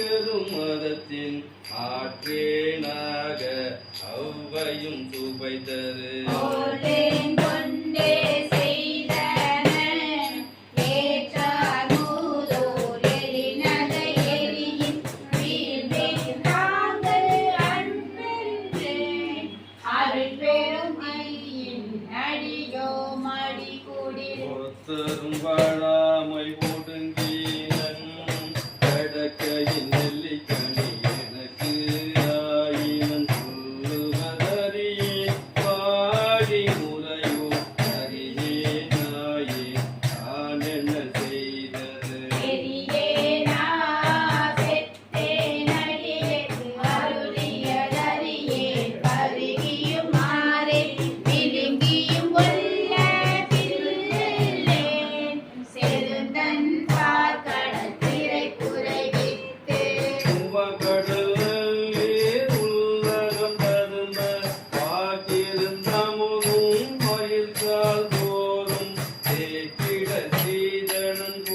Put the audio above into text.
பெரும் மதத்தின் ஆற்றேனாக ஔவையும் சுபைத்தரு பெருமையின் அடியோ மடி குடி ஒருத்தரும் வாழா தேக்கிட சீதனும்